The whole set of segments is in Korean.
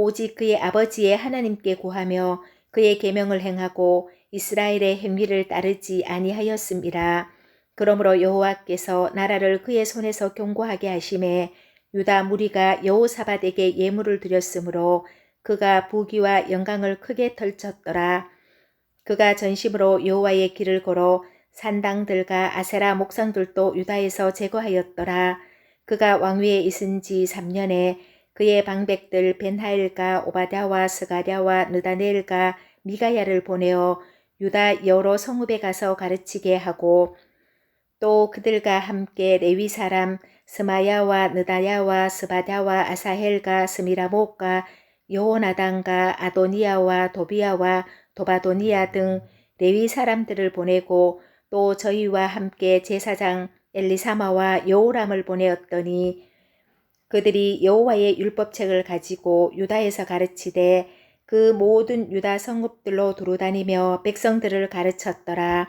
오직 그의 아버지의 하나님께 구하며 그의 계명을 행하고 이스라엘의 행위를 따르지 아니하였음이라. 그러므로 여호와께서 나라를 그의 손에서 견고하게 하심에 유다 무리가 여호사밧에게 예물을 드렸으므로 그가 부귀와 영광을 크게 펼쳤더라. 그가 전심으로 여호와의 길을 걸어 산당들과 아세라 목상들도 유다에서 제거하였더라. 그가 왕위에 있은 지 3년에 그의 방백들 벤하일과 오바댜와 스가랴와 느다넬과 미가야를 보내어 유다 여러 성읍에 가서 가르치게 하고 또 그들과 함께 레위 사람 스마야와 느다야와 스바랴와 아사헬과 스미라목과 요호나단과 아도니아와 도비아와 도바도니아 등 레위 사람들을 보내고 또 저희와 함께 제사장 엘리사마와 여호람을 보내었더니 그들이 여호와의 율법책을 가지고 유다에서 가르치되 그 모든 유다 성읍들로 두루다니며 백성들을 가르쳤더라.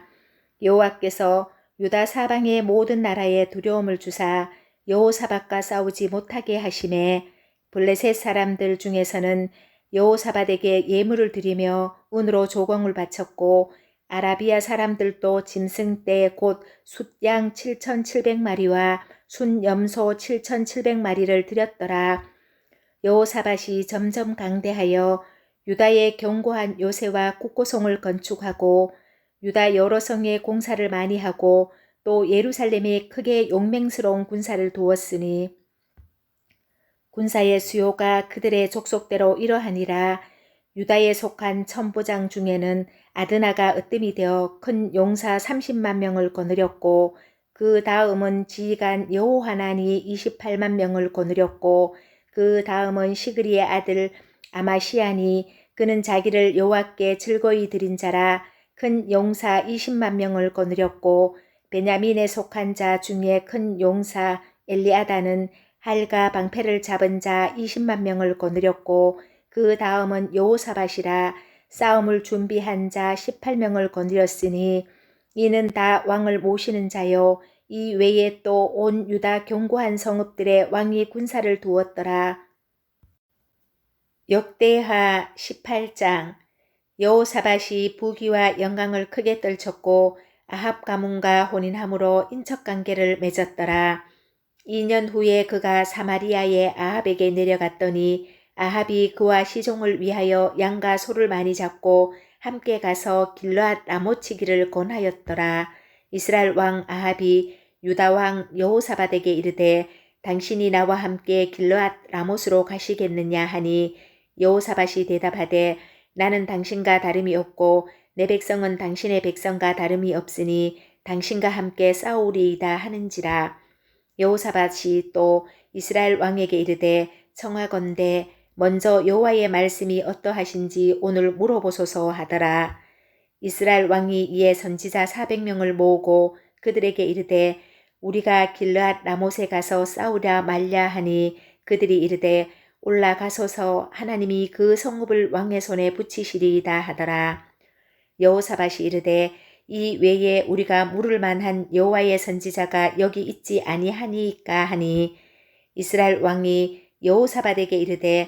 여호와께서 유다 사방의 모든 나라에 두려움을 주사 여호사밧과 싸우지 못하게 하심에 블레셋 사람들 중에서는 여호사밧에게 예물을 드리며 은으로 조공을 바쳤고 아라비아 사람들도 짐승 떼곧 숫양 7,700마리와 순 염소 7,700마리를 드렸더라. 여호사밧이 점점 강대하여 유다의 견고한 요새와 국고성을 건축하고 유다 여러 성에 공사를 많이 하고 또 예루살렘에 크게 용맹스러운 군사를 두었으니 군사의 수요가 그들의 족속대로 이러하니라 유다에 속한 천부장 중에는 아드나가 으뜸이 되어 큰 용사 30만 명을 거느렸고 그 다음은 지휘관 여호하난이 28만 명을 거느렸고 그 다음은 시그리의 아들 아마시안이 그는 자기를 여호와께 즐거이 드린 자라 큰 용사 20만 명을 거느렸고 베냐민에 속한 자 중에 큰 용사 엘리아다는 할가 방패를 잡은 자 20만 명을 거느렸고 그 다음은 여호사밧이라 싸움을 준비한 자 18명을 거느렸으니 이는 다 왕을 모시는 자요 이 외에 또 온 유다 견고한 성읍들의 왕이 군사를 두었더라. 역대하 18장 여호사밧이 부귀와 영광을 크게 떨쳤고 아합 가문과 혼인함으로 인척 관계를 맺었더라. 2년 후에 그가 사마리아의 아합에게 내려갔더니 아합이 그와 시종을 위하여 양과 소를 많이 잡고 함께 가서 길르앗 라모치기를 권하였더라. 이스라엘 왕 아합이 유다 왕 여호사밧에게 이르되 당신이 나와 함께 길르앗 라못으로 가시겠느냐 하니 여호사밧이 대답하되 나는 당신과 다름이 없고 내 백성은 당신의 백성과 다름이 없으니 당신과 함께 싸우리이다 하는지라 여호사밧이 또 이스라엘 왕에게 이르되 청하건대 먼저 여호와의 말씀이 어떠하신지 오늘 물어보소서 하더라. 이스라엘 왕이 이에 선지자 400명을 모으고 그들에게 이르되 우리가 길르앗 라못에 가서 싸우랴 말랴 하니 그들이 이르되 올라가소서 하나님이 그 성읍을 왕의 손에 붙이시리이다 하더라. 여호사밭이 이르되 이 외에 우리가 물을 만한 여호와의 선지자가 여기 있지 아니하니까 하니 이스라엘 왕이 여호사밭에게 이르되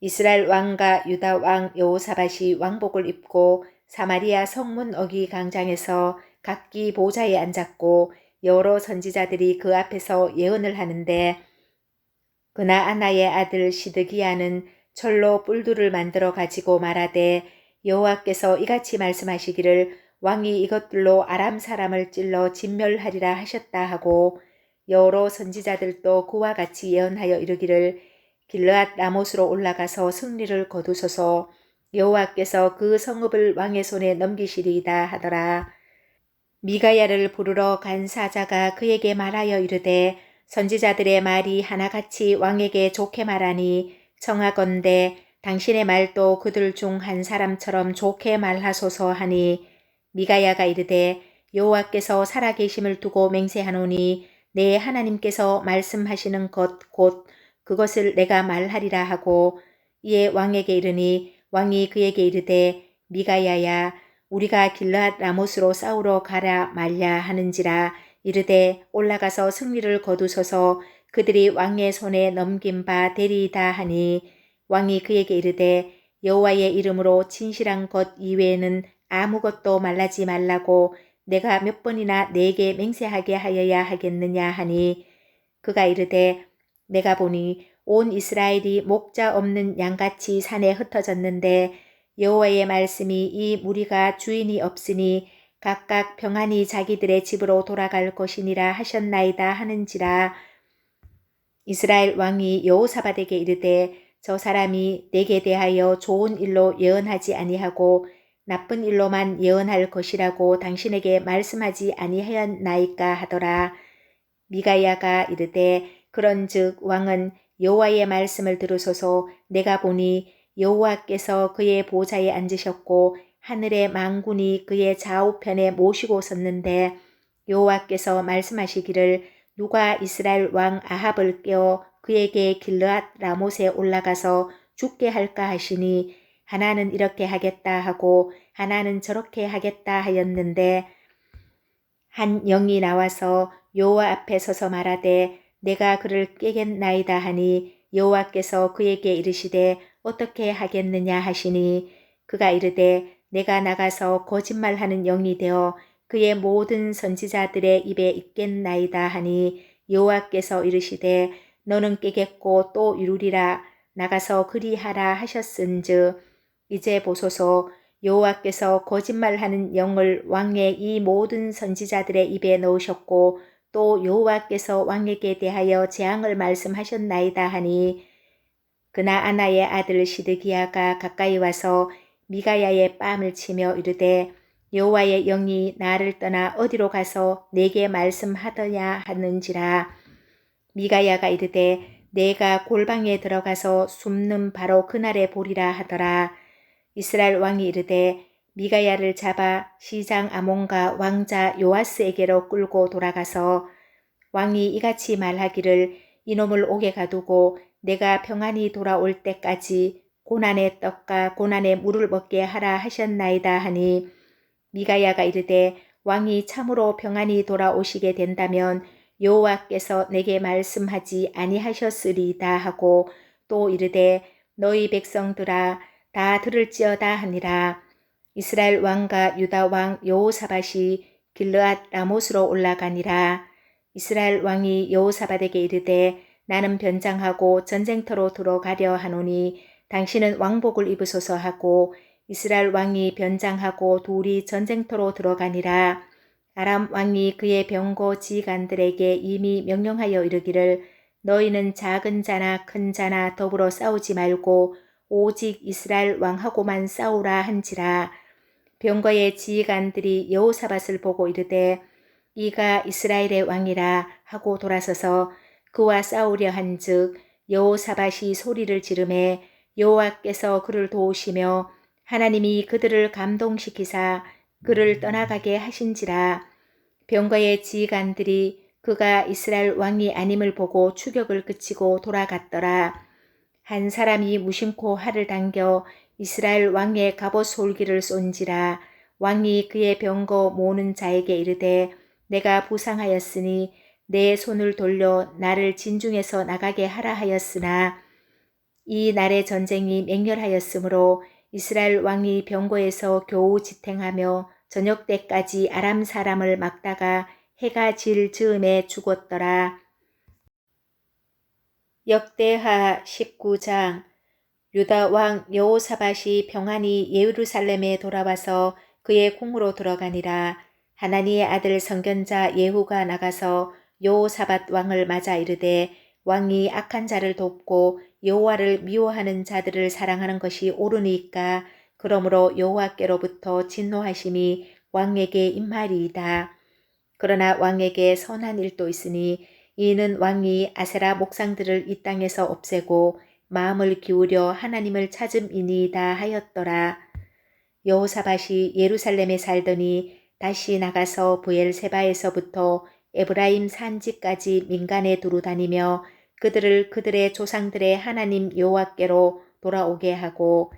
이스라엘 왕과 유다 왕 여호사밭이 왕복을 입고 사마리아 성문 어기 광장에서 각기 보좌에 앉았고 여러 선지자들이 그 앞에서 예언을 하는데 그나 아나의 아들 시드기야는 철로 뿔두를 만들어 가지고 말하되 여호와께서 이같이 말씀하시기를 왕이 이것들로 아람 사람을 찔러 진멸하리라 하셨다 하고 여러 선지자들도 그와 같이 예언하여 이르기를 길르앗 라못으로 올라가서 승리를 거두소서 여호와께서 그 성읍을 왕의 손에 넘기시리이다 하더라. 미가야를 부르러 간 사자가 그에게 말하여 이르되 선지자들의 말이 하나같이 왕에게 좋게 말하니 청하건대 당신의 말도 그들 중 한 사람처럼 좋게 말하소서 하니 미가야가 이르되 여호와께서 살아계심을 두고 맹세하노니 내 하나님께서 말씀하시는 것 곧 그것을 내가 말하리라 하고 이에 왕에게 이르니 왕이 그에게 이르되 미가야야 우리가 길앗 라못으로 싸우러 가라 말랴 하는지라 이르되 올라가서 승리를 거두소서. 그들이 왕의 손에 넘긴 바 되리이다 하니 왕이 그에게 이르되 여호와의 이름으로 진실한 것 이외에는 아무것도 말하지 말라고 내가 몇 번이나 내게 맹세하게 하여야 하겠느냐 하니 그가 이르되 내가 보니 온 이스라엘이 목자 없는 양같이 산에 흩어졌는데 여호와의 말씀이 이 무리가 주인이 없으니 각각 평안히 자기들의 집으로 돌아갈 것이니라 하셨나이다 하는지라 이스라엘 왕이 여호사밧에게 이르되 저 사람이 내게 대하여 좋은 일로 예언하지 아니하고 나쁜 일로만 예언할 것이라고 당신에게 말씀하지 아니하였나이까 하더라. 미가야가 이르되 그런즉 왕은 여호와의 말씀을 들으소서. 내가 보니 여호와께서 그의 보좌에 앉으셨고 하늘의 망군이 그의 좌우편에 모시고 섰는데 여호와께서 말씀하시기를 누가 이스라엘 왕 아합을 깨어 그에게 길르앗 라못에 올라가서 죽게 할까 하시니 하나는 이렇게 하겠다 하고 하나는 저렇게 하겠다 하였는데 한 영이 나와서 여호와 앞에 서서 말하되 내가 그를 깨겠나이다 하니 여호와께서 그에게 이르시되 어떻게 하겠느냐 하시니 그가 이르되 내가 나가서 거짓말하는 영이 되어 그의 모든 선지자들의 입에 있겠나이다 하니 여호와께서 이르시되 너는 깨겠고 또 이루리라 나가서 그리하라 하셨은즉 이제 보소서 여호와께서 거짓말하는 영을 왕의 이 모든 선지자들의 입에 넣으셨고 또 여호와께서 왕에게 대하여 재앙을 말씀하셨나이다 하니 그나 아나의 아들 시드기야가 가까이 와서 미가야의 뺨을 치며 이르되 여호와의 영이 나를 떠나 어디로 가서 내게 말씀하더냐 하는지라. 미가야가 이르되 내가 골방에 들어가서 숨는 바로 그날에 보리라 하더라. 이스라엘 왕이 이르되 미가야를 잡아 시장 아몬과 왕자 요아스에게로 끌고 돌아가서 왕이 이같이 말하기를 이놈을 옥에 가두고 내가 평안히 돌아올 때까지 고난의 떡과 고난의 물을 먹게 하라 하셨나이다 하니 미가야가 이르되 왕이 참으로 평안히 돌아오시게 된다면 여호와께서 내게 말씀하지 아니하셨으리다 하고 또 이르되 너희 백성들아 다 들을지어다 하니라 이스라엘 왕과 유다 왕 여호사밧이 길르앗 라못으로 올라가니라. 이스라엘 왕이 여호사밧에게 이르되 나는 변장하고 전쟁터로 들어가려 하노니 당신은 왕복을 입으소서 하고 이스라엘 왕이 변장하고 둘이 전쟁터로 들어가니라. 아람 왕이 그의 병고 지휘관들에게 이미 명령하여 이르기를 너희는 작은 자나 큰 자나 더불어 싸우지 말고 오직 이스라엘 왕하고만 싸우라 한지라 병거의 지휘관들이 여호사밧을 보고 이르되 이가 이스라엘의 왕이라 하고 돌아서서 그와 싸우려 한즉 여호사밧이 소리를 지르매 여호와께서 그를 도우시며 하나님이 그들을 감동시키사 그를 떠나가게 하신지라 병거의 지휘관들이 그가 이스라엘 왕이 아님을 보고 추격을 그치고 돌아갔더라. 한 사람이 무심코 활을 당겨 이스라엘 왕의 갑옷 솔기를 쏜지라 왕이 그의 병거 모는 자에게 이르되 내가 부상하였으니 내 손을 돌려 나를 진중에서 나가게 하라 하였으나 이 날의 전쟁이 맹렬하였으므로 이스라엘 왕이 병거에서 겨우 지탱하며 저녁 때까지 아람 사람을 막다가 해가 질 즈음에 죽었더라. 역대하 19장 유다 왕 여호사밧이 평안히 예루살렘에 돌아와서 그의 궁으로 들어가니라 하나니의 아들 선견자 예후가 나가서 여호사밧 왕을 맞아 이르되 왕이 악한 자를 돕고 여호와를 미워하는 자들을 사랑하는 것이 옳으니까 그러므로 여호와께로부터 진노하심이 왕에게 임하리이다. 그러나 왕에게 선한 일도 있으니 이는 왕이 아세라 목상들을 이 땅에서 없애고 마음을 기울여 하나님을 찾음이니이다 하였더라. 여호사밭이 예루살렘에 살더니 다시 나가서 부엘세바에서부터 에브라임 산지까지 민간에 두루 다니며 그들을 그들의 조상들의 하나님 여호와께로 돌아오게 하고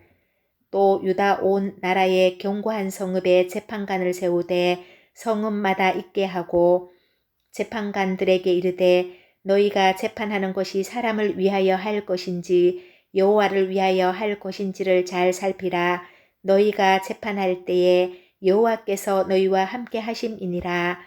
또 유다 온 나라의 견고한 성읍에 재판관을 세우되 성읍마다 있게 하고 재판관들에게 이르되 너희가 재판하는 것이 사람을 위하여 할 것인지 여호와를 위하여 할 것인지를 잘 살피라. 너희가 재판할 때에 여호와께서 너희와 함께 하심이니라.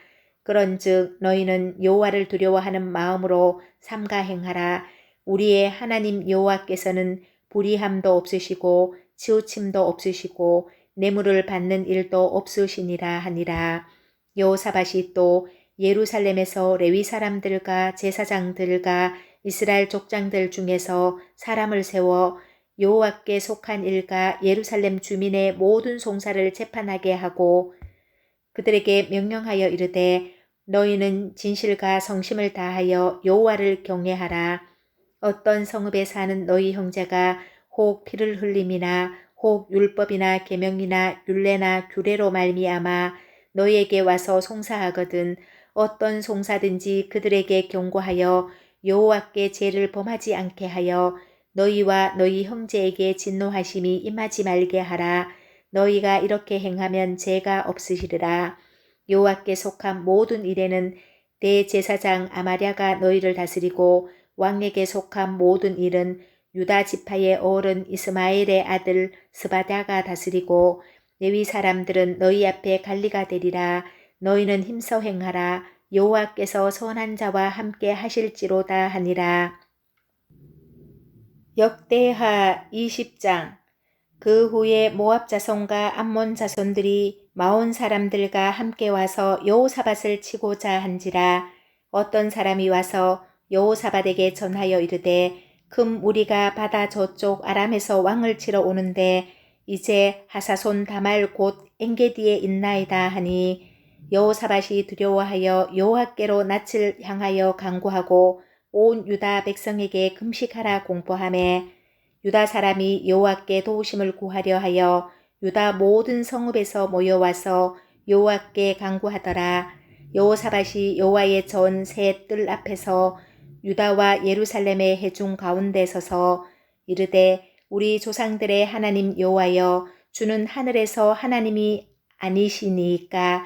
그런즉 너희는 여호와를 두려워하는 마음으로 삼가 행하라. 우리의 하나님 여호와께서는 불의함도 없으시고 치우침도 없으시고 뇌물을 받는 일도 없으시니라 하니라. 여호사밭이 또 예루살렘에서 레위 사람들과 제사장들과 이스라엘 족장들 중에서 사람을 세워 여호와께 속한 일과 예루살렘 주민의 모든 송사를 재판하게 하고 그들에게 명령하여 이르되 너희는 진실과 성심을 다하여 여호와를 경외하라. 어떤 성읍에 사는 너희 형제가 혹 피를 흘림이나 혹 율법이나 계명이나 율례나 규례로 말미암아 너희에게 와서 송사하거든 어떤 송사든지 그들에게 경고하여 여호와께 죄를 범하지 않게 하여 너희와 너희 형제에게 진노하심이 임하지 말게 하라. 너희가 이렇게 행하면 죄가 없으시리라. 여호와께 속한 모든 일에는 대제사장 아마랴가 너희를 다스리고 왕에게 속한 모든 일은 유다 지파의 어른 이스마엘의 아들 스바다가 다스리고 레위 사람들은 너희 앞에 관리가 되리라. 너희는 힘써 행하라. 여호와께서 선한 자와 함께 하실지로다 하니라. 역대하 20장 그 후에 모압 자손과 암몬 자손들이 마온 사람들과 함께 와서 여호사밧을 치고자 한지라 어떤 사람이 와서 여호사밧에게 전하여 이르되 금 우리가 바다 저쪽 아람에서 왕을 치러 오는데 이제 하사손 다말 곧 엔게디에 있나이다 하니 여호사밧이 두려워하여 여호와께로 낯을 향하여 강구하고 온 유다 백성에게 금식하라 공포함에 유다 사람이 여호와께 도우심을 구하려 하여 유다 모든 성읍에서 모여와서 여호와께 강구하더라. 여호사밧이 여호와의 전 새 뜰 앞에서 유다와 예루살렘의 해중 가운데 서서 이르되 우리 조상들의 하나님 여호와여 주는 하늘에서 하나님이 아니시니까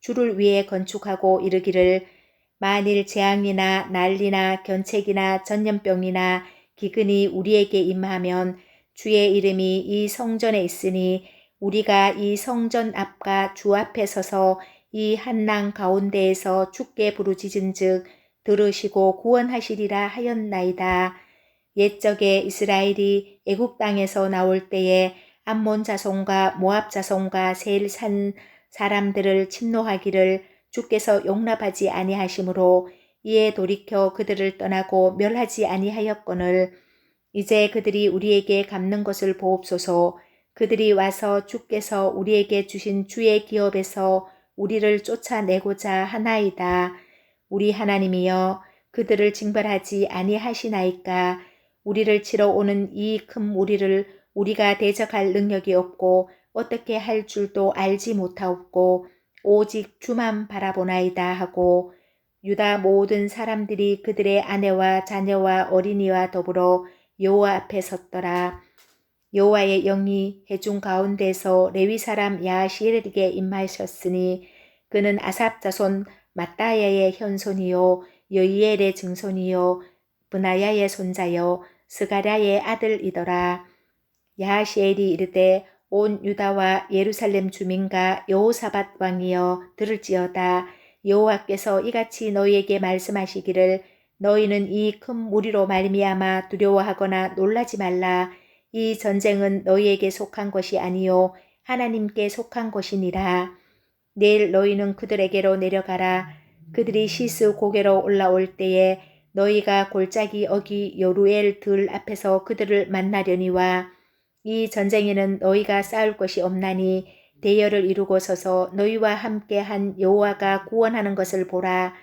주를 위해 건축하고 이르기를 만일 재앙이나 난리나 견책이나 전염병이나 기근이 우리에게 임하면 주의 이름이 이 성전에 있으니 우리가 이 성전 앞과 주 앞에 서서 이 한낭 가운데에서 죽게 부르짖은즉 들으시고 구원하시리라 하였나이다. 옛적에 이스라엘이 애국 땅에서 나올 때에 암몬 자손과 모압 자손과 세일 산 사람들을 침노하기를 주께서 용납하지 아니하심으로 이에 돌이켜 그들을 떠나고 멸하지 아니하였거늘 이제 그들이 우리에게 갚는 것을 보옵소서 그들이 와서 주께서 우리에게 주신 주의 기업에서 우리를 쫓아내고자 하나이다. 우리 하나님이여 그들을 징벌하지 아니하시나이까 우리를 치러 오는 이 큰 무리를 우리가 대적할 능력이 없고 어떻게 할 줄도 알지 못하옵고 오직 주만 바라보나이다 하고 유다 모든 사람들이 그들의 아내와 자녀와 어린이와 더불어 여호와 앞에 섰더라. 여호와의 영이 해중 가운데서 레위 사람 야시엘에게 임하셨으니 그는 아삽 자손 마따야의 현손이요 여이엘의 증손이요 브나야의 손자요 스가랴의 아들이더라. 야시엘이 이르되 온 유다와 예루살렘 주민과 여호사밧 왕이여 들을지어다. 여호와께서 이같이 너희에게 말씀하시기를 너희는 이 큰 무리로 말미암아 두려워하거나 놀라지 말라. 이 전쟁은 너희에게 속한 것이 아니요 하나님께 속한 것이니라. 내일 너희는 그들에게로 내려가라. 그들이 시스 고개로 올라올 때에 너희가 골짜기 어기 요루엘 들 앞에서 그들을 만나려니와 이 전쟁에는 너희가 싸울 것이 없나니 대열을 이루고 서서 너희와 함께 한 여호와가 구원하는 것을 보라.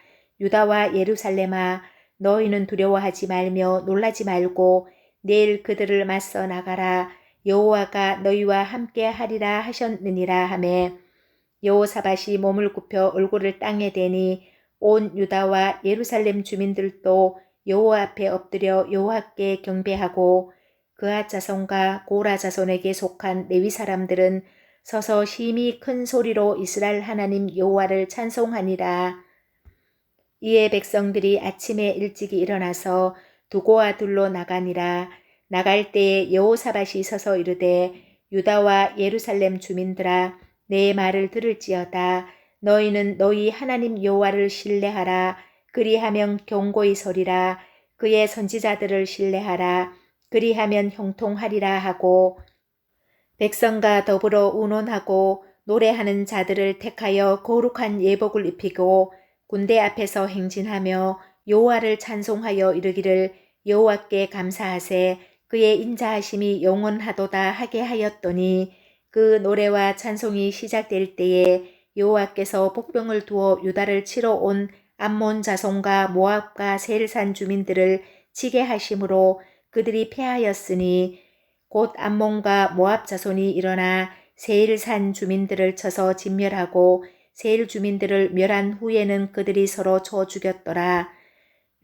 유다와 예루살렘아 너희는 두려워하지 말며 놀라지 말고 내일 그들을 맞서 나가라. 여호와가 너희와 함께 하리라 하셨느니라 하매 여호사밭이 몸을 굽혀 얼굴을 땅에 대니 온 유다와 예루살렘 주민들도 여호와 앞에 엎드려 여호와께 경배하고 그아 자손과 고라 자손에게 속한 레위 사람들은 서서 심히 큰 소리로 이스라엘 하나님 여호와를 찬송하니라. 이에 백성들이 아침에 일찍이 일어나서 두고와 둘로 나가니라. 나갈 때에 여호사밭이 서서 이르되 유다와 예루살렘 주민들아 내 말을 들을지어다. 너희는 너희 하나님 여호와를 신뢰하라. 그리하면 경고히 서리라. 그의 선지자들을 신뢰하라. 그리하면 형통하리라 하고 백성과 더불어 운원하고 노래하는 자들을 택하여 거룩한 예복을 입히고 군대 앞에서 행진하며 여호와를 찬송하여 이르기를 여호와께 감사하세 그의 인자하심이 영원하도다 하게 하였더니 그 노래와 찬송이 시작될 때에 여호와께서 복병을 두어 유다를 치러 온 암몬 자손과 모압과 세일산 주민들을 치게 하심으로 그들이 패하였으니 곧 암몬과 모압 자손이 일어나 세일 산 주민들을 쳐서 진멸하고 세일 주민들을 멸한 후에는 그들이 서로 쳐 죽였더라.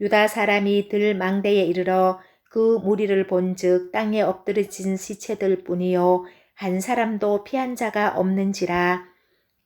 유다 사람이 들 망대에 이르러 그 무리를 본즉 땅에 엎드러진 시체들 뿐이요 한 사람도 피한 자가 없는지라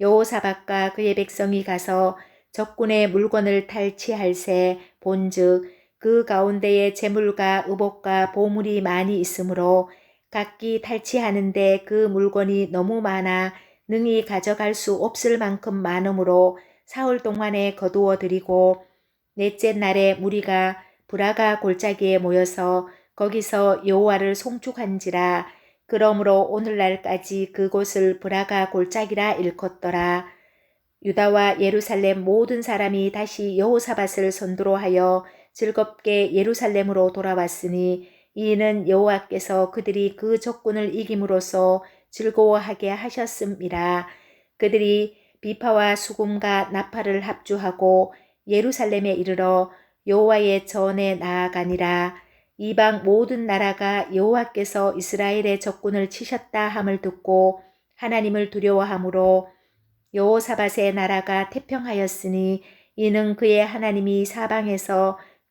여호사박과 그의 백성이 가서 적군의 물건을 탈취할새 본즉 그 가운데에 재물과 의복과 보물이 많이 있으므로 각기 탈취하는데 그 물건이 너무 많아 능히 가져갈 수 없을 만큼 많으므로 사흘 동안에 거두어 드리고 넷째 날에 무리가 브라가 골짜기에 모여서 거기서 여호와를 송축한지라 그러므로 오늘날까지 그곳을 브라가 골짜기라 일컫더라. 유다와 예루살렘 모든 사람이 다시 여호사밧을 선두로 하여 즐겁게 예루살렘으로 돌아왔으니 이는 여호와께서 그들이 그 적군을 이김으로써 즐거워하게 하셨음이라. 그들이 비파와 수금과 나팔을 합주하고 예루살렘에 이르러 여호와의 전에 나아가니라. 이방 모든 나라가 여호와께서 이스라엘의 적군을 치셨다 함을 듣고 하나님을 두려워하므로 여호사밧의 나라가 태평하였으니 이는 그의 하나님이 사방에서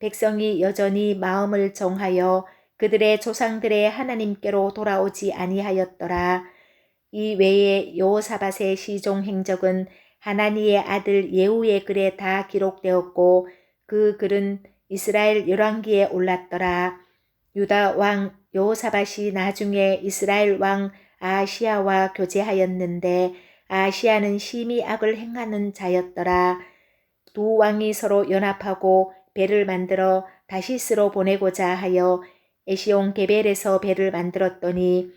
백성이 여전히 마음을 정하여 그들의 조상들의 하나님께로 돌아오지 아니하였더라. 이 외에 여호사밧의 시종 행적은 하나니의 아들 예후의 글에 다 기록되었고 그 글은 이스라엘 열왕기에 올랐더라. 유다 왕 여호사밧이 나중에 이스라엘 왕 아시아와 교제하였는데 아시아는 심히 악을 행하는 자였더라. 두 왕이 서로 연합하고 배를 만들어 다시스로 보내고자 하여 에시온 게벨에서 배를 만들었더니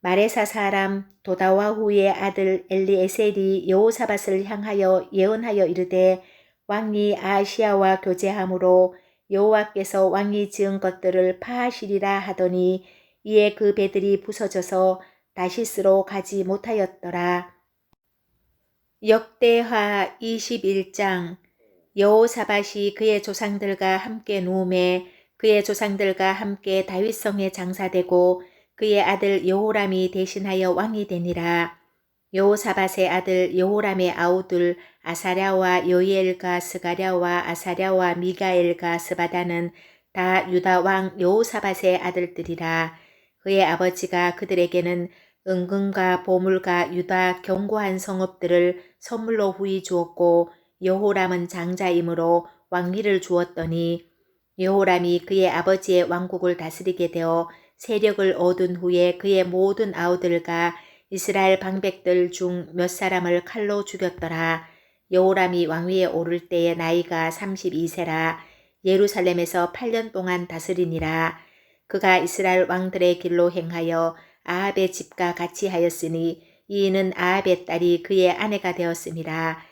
마레사 사람 도다와후의 아들 엘리에셀이 여호사밧을 향하여 예언하여 이르되 왕이 아시아와 교제함으로 여호와께서 왕이 지은 것들을 파하시리라 하더니 이에 그 배들이 부서져서 다시스로 가지 못하였더라. 역대하 21장 여호사밧이 그의 조상들과 함께 누움에 그의 조상들과 함께 다윗성에 장사되고 그의 아들 여호람이 대신하여 왕이 되니라. 여호사밧의 아들 여호람의 아우들 아사랴와 요이엘과 스가랴와 아사랴와 미가엘과 스바다는 다 유다 왕 여호사밧의 아들들이라. 그의 아버지가 그들에게는 은금과 보물과 유다 견고한 성읍들을 선물로 후히 주었고 여호람은 장자이므로 왕위를 주었더니 여호람이 그의 아버지의 왕국을 다스리게 되어 세력을 얻은 후에 그의 모든 아우들과 이스라엘 방백들 중 몇 사람을 칼로 죽였더라. 여호람이 왕위에 오를 때의 나이가 32세라 예루살렘에서 8년 동안 다스리니라. 그가 이스라엘 왕들의 길로 행하여 아합의 집과 같이 하였으니 이는 아합의 딸이 그의 아내가 되었습니다.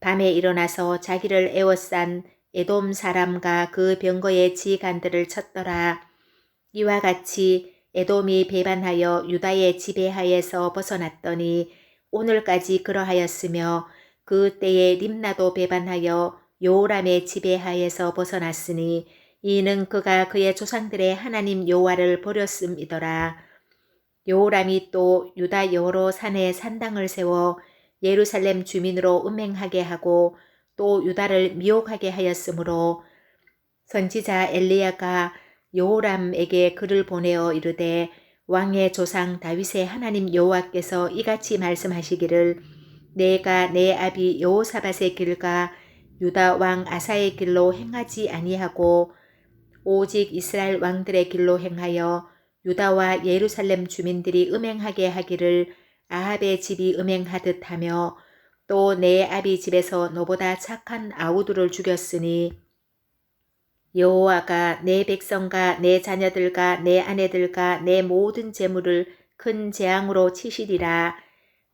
밤에 일어나서 자기를 에워싼 에돔 사람과 그 병거의 지간들을 쳤더라. 이와 같이 에돔이 배반하여 유다의 지배하에서 벗어났더니 오늘까지 그러하였으며 그 때에 림나도 배반하여 요람의 지배하에서 벗어났으니 이는 그가 그의 조상들의 하나님 여호와를 버렸음이더라. 요람이 또 유다 여러 산에 산당을 세워 예루살렘 주민으로 음행하게 하고 또 유다를 미혹하게 하였으므로 선지자 엘리야가 요람에게 글을 보내어 이르되 왕의 조상 다윗의 하나님 여호와께서 이같이 말씀하시기를 내가 내 아비 여호사밧의 길과 유다 왕 아사의 길로 행하지 아니하고 오직 이스라엘 왕들의 길로 행하여 유다와 예루살렘 주민들이 음행하게 하기를 아합의 집이 음행하듯 하며 또 내 아비 집에서 너보다 착한 아우들을 죽였으니 여호와가 내 백성과 내 자녀들과 내 아내들과 내 모든 재물을 큰 재앙으로 치시리라.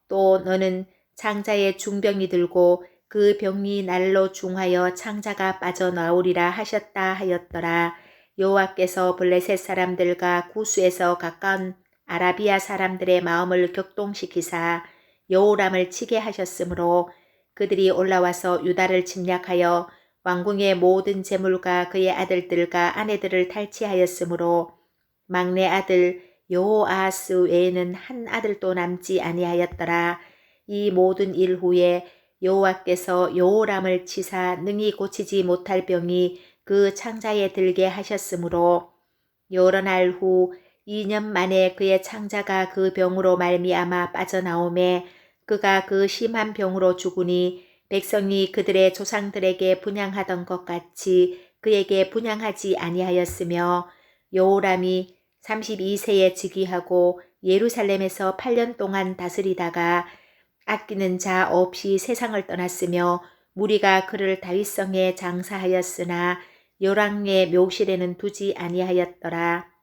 또 너는 창자의 중병이 들고 그 병이 날로 중하여 창자가 빠져나오리라 하셨다 하였더라. 여호와께서 블레셋 사람들과 구수에서 가까운 아라비아 사람들의 마음을 격동시키사 여호람을 치게 하셨으므로 그들이 올라와서 유다를 침략하여 왕궁의 모든 재물과 그의 아들들과 아내들을 탈취하였으므로 막내 아들 여호아스 외에는 한 아들도 남지 아니하였더라. 이 모든 일 후에 여호와께서 여호람을 치사 능히 고치지 못할 병이 그 창자에 들게 하셨으므로 여러 날 후 2년 만에 그의 창자가 그 병으로 말미암아 빠져나오매 그가 그 심한 병으로 죽으니 백성이 그들의 조상들에게 분양하던 것 같이 그에게 분양하지 아니하였으며 여호람이 32세에 즉위하고 예루살렘에서 8년 동안 다스리다가 아끼는 자 없이 세상을 떠났으며 무리가 그를 다윗성에 장사하였으나 요랑의 묘실에는 두지 아니하였더라.